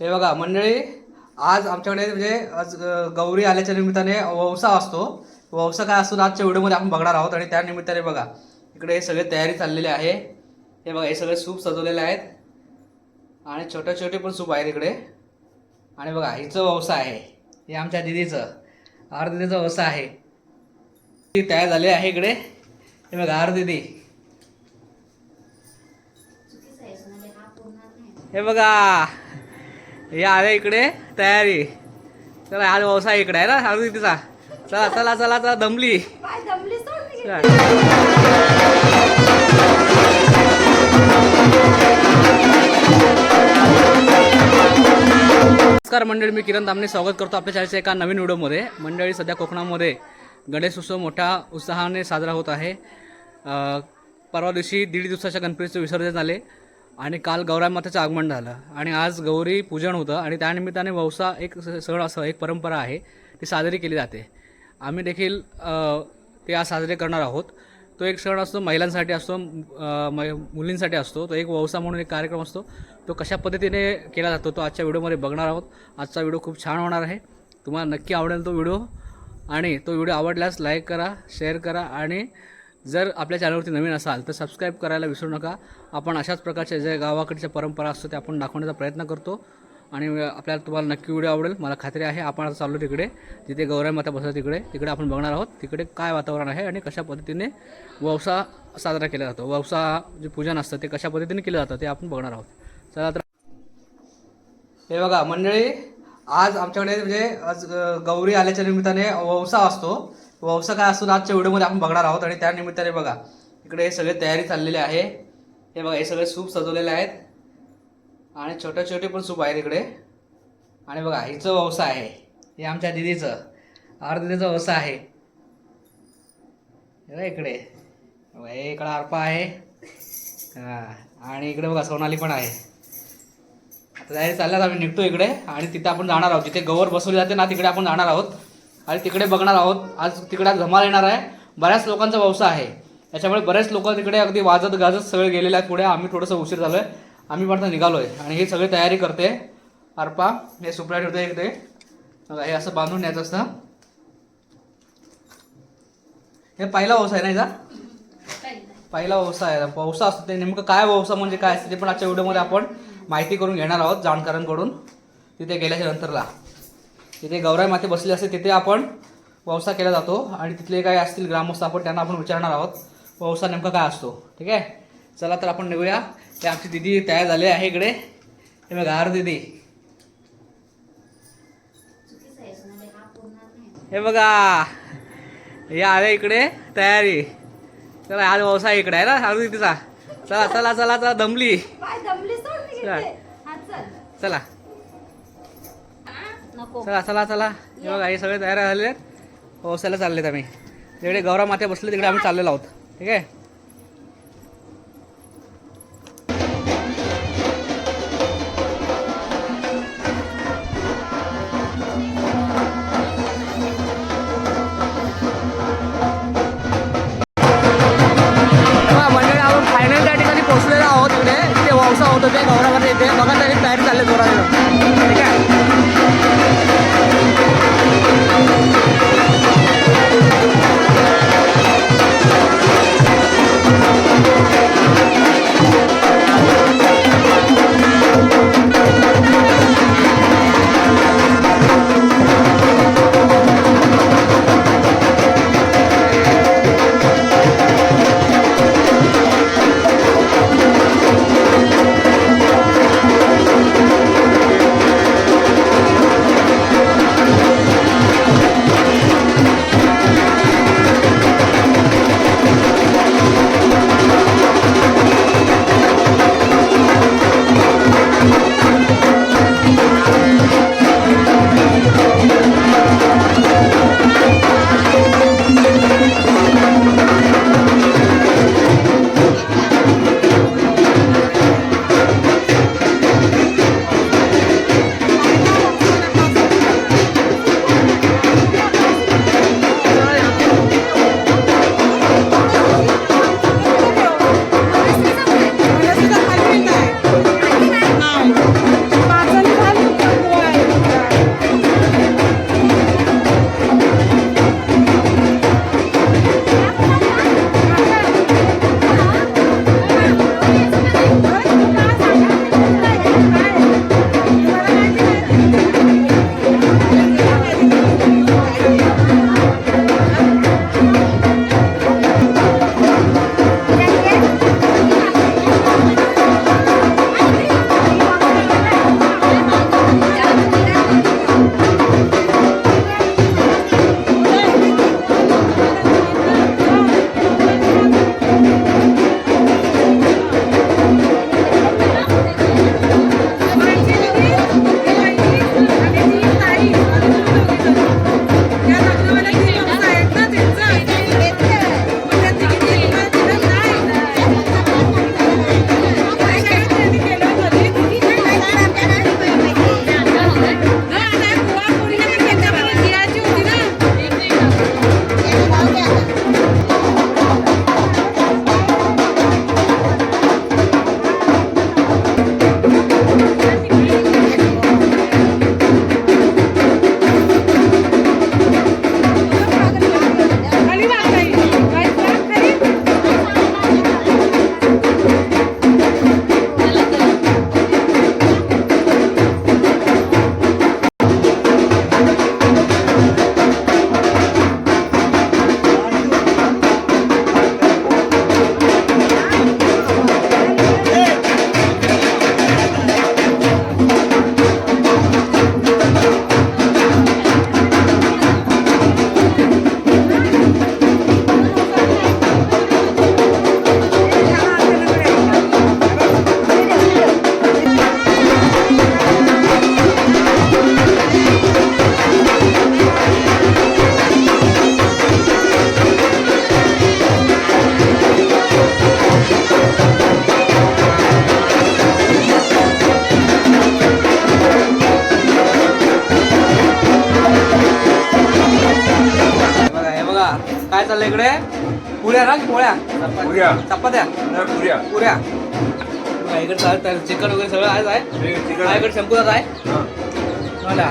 हे बघा मंडळी आज आमच्याकडे म्हणजे आज गौरी आल्याच्या निमित्ताने ववसा असतो. ववसा काय असतो आजच्या व्हिडिओमध्ये आपण बघणार आहोत. आणि त्या निमित्ताने बघा इकडे हे सगळे तयारी चाललेली आहे. हे बघा हे सगळे सूप सजवलेले आहेत. आणि छोटे छोटे पण सूप आहेत इकडे. आणि बघा हिचं ववसा आहे. हे आमच्या दिदीचं. आर दिदीचं ववसा आहे. ती तयार झाली आहे इकडे. हे बघा आर दिदी. हे बघा. हे आले इकडे तयारी. चला आज व्यवसाय इकडे आहे ना आर दिदीचा चला चला चला चला दमली. नमस्कार मंडळी मी किरण दामणे स्वागत करतो आपल्या चॅनलच्या एका नवीन व्हिडिओमध्ये. मंडळी सध्या कोकणामध्ये गणेश उत्सव मोठ्या उत्साहाने साजरा होत आहे. परवा दिवशी दीड दिवसाच्या गणपतीचे विसर्जन झाले. आणि काल गौराई मातेचं आगमन झालं. आणि आज गौरी पूजन होतं आणि त्यानिमित्ताने वौसा एक स- सण असं एक परंपरा आहे ती साजरी केली जाते. आम्ही देखील ते आज साजरे करणार आहोत. तो एक सण असतो महिलांसाठी असतो मै- मुलींसाठी असतो. तो एक वौसा म्हणून एक कार्यक्रम असतो. तो कशा पद्धतीने केला जातो तो आजच्या व्हिडिओमध्ये बघणार आहोत. आजचा व्हिडिओ खूप छान होणार आहे. तुम्हाला नक्की आवडेल तो व्हिडिओ. आणि तो व्हिडिओ आवडल्यास लाईक करा शेअर करा आणि जर आपल्या चॅनलवरती नवीन असाल तर सबस्क्राईब करायला विसरू नका. आपण अशाच प्रकारच्या ज्या गावाकडच्या परंपरा असतो त्या आपण दाखवण्याचा प्रयत्न करतो. आणि आपल्याला तुम्हाला नक्की व्हिडिओ आवडेल. मला खात्री आहे आपण आता चाललो तिकडे. जिथे गौराई माता बसतात तिकडे. तिकडे आपण बघणार आहोत तिकडे काय वातावरण आहे आणि कशा पद्धतीने ववसा साजरा केला जातो. ववसा जे पूजन असतं ते कशा पद्धतीने केलं जातं ते आपण बघणार आहोत. चला तर हे बघा मंडळी आज आमच्याकडे म्हणजे आज गौरी आल्याच्या निमित्ताने ववसा असतो. ववसा काय असतो आजच्या व्हिडिओमध्ये आपण बघणार आहोत. आणि त्या निमित्ताने बघा इकडे हे सगळे तयारी चाललेली आहे. हे बघा हे सगळे सूप सजवलेले आहेत. आणि छोटे छोटे पण सूप आहेत इकडे. आणि बघा हिचं ववसा आहे. हे आमच्या दिदीचं. आर दिदीचं ववसा आहे. हे बघा इकडे. हे इकडं अर्पा आहे. हां आणि इकडे बघा सोनाली पण आहे. आता तयारी चालल्यात आम्ही निघतो इकडे. आणि तिथे आपण जाणार आहोत. जिथे गवर बसवली जाते ना तिकडे आपण जाणार आहोत. आणि तिकडे बघणार आहोत. आज तिकडे धमाल येणार आहे. बऱ्याच लोकांचा व्यवसाय आहे. त्याच्यामुळे बरेच लोक तिकडे अगदी वाजत गाजत सगळे गेलेले आहेत पुढे. आम्ही थोडंसं उशीर झालो आहे आम्ही पण निघालो आहे आणि हे सगळी तयारी करते. अर्पा हे सुपडा ठेवते इकडे. हे असं बांधून न्यायचं असतं. हे पहिला व्यवसाय नाही का पहिला व्यवसाय आहे. व्यवसाय असतो ते. नेमकं काय व्यवसाय म्हणजे काय असतं ते पण आजच्या व्हिडिओमध्ये आपण माहिती करून घेणार आहोत जाणकारांकडून. तिथे गेल्याच्या नंतरला. तिथे गौराई माते बसली असते तिथे आपण व्यवसाय केला जातो. आणि तिथले काय असतील ग्रामस्थ आपण त्यांना आपण विचारणार आहोत व्यवसाय नेमका काय असतो. ठीक आहे? चला तर आपण निघूया. ते आमची दिदी तयार झाली आहे इकडे. हे बघा आर दिदी. हे बघा. हे आले इकडे तयारी. चला आज व्यवसाय इकडे आहे ना आर दिदीचा? चला चला चला चला दमली. मी चल. चला चला चला. हे बघा हे सगळे तयार झाले आहेत. व्यवसायाला चाललेत आम्ही. तिकडे गौरा माते बसले तिकडे आम्ही चाललेलो आहोत. ठीक आहे? मंडळी आपण फायनल त्या ठिकाणी पोहोचलेलो आहोत इकडे. तिथे व्यवसाय होत होते गौरामध्ये इथे. बघा तरी तयारी चालली जोरात पुऱ्या ना पोळ्या. पुऱ्या. चपात्या. पुऱ्या. पुऱ्या. बघा, इकडे चालत चिकन वगैरे सगळं आहेच आहे. चिकन. माझ्याकडे शंकुदाच आहे. हा. मला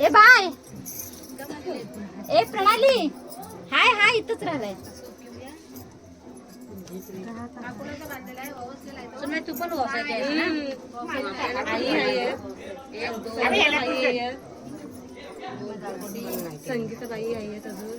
ए बाय. ए प्रणाली. हाय हाय इथंच राहिलाय. तू पण संगीताबाई आहेत अजून.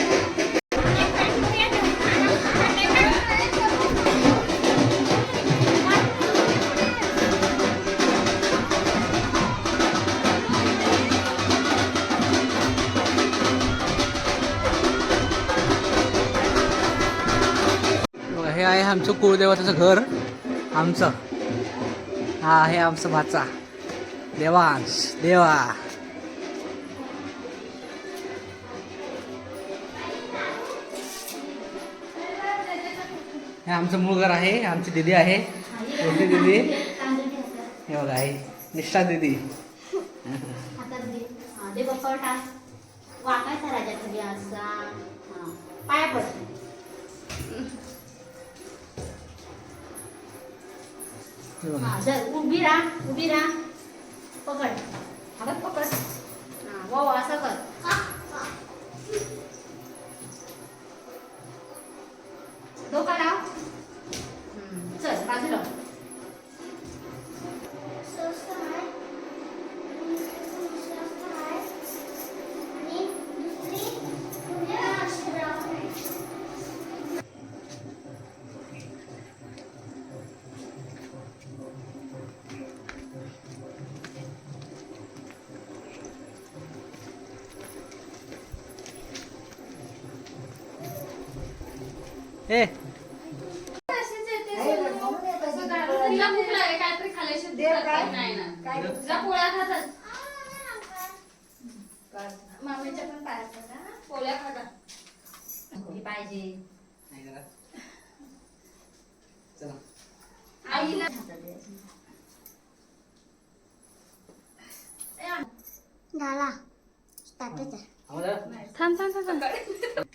कुळदेवताचं घर आमचं. हा आहे आमचं भाचा. देवांश देवा. हे आमचं मूळ घर आहे आमची दिदी आहे. मोठी दिदी. हे बघा आहे निष्ठा दिदी. वाकायचा राजा तुझ्या असा. पाया जर उभी राहा उभी राहा. पकड. हातात पकड. हा वाव असं कर. डोका लाव. खातात मम्मीच्या पण पाया पडा पोळ्या खातात पाहिजे आईला? थांब थांब थांब थांब. चल ना.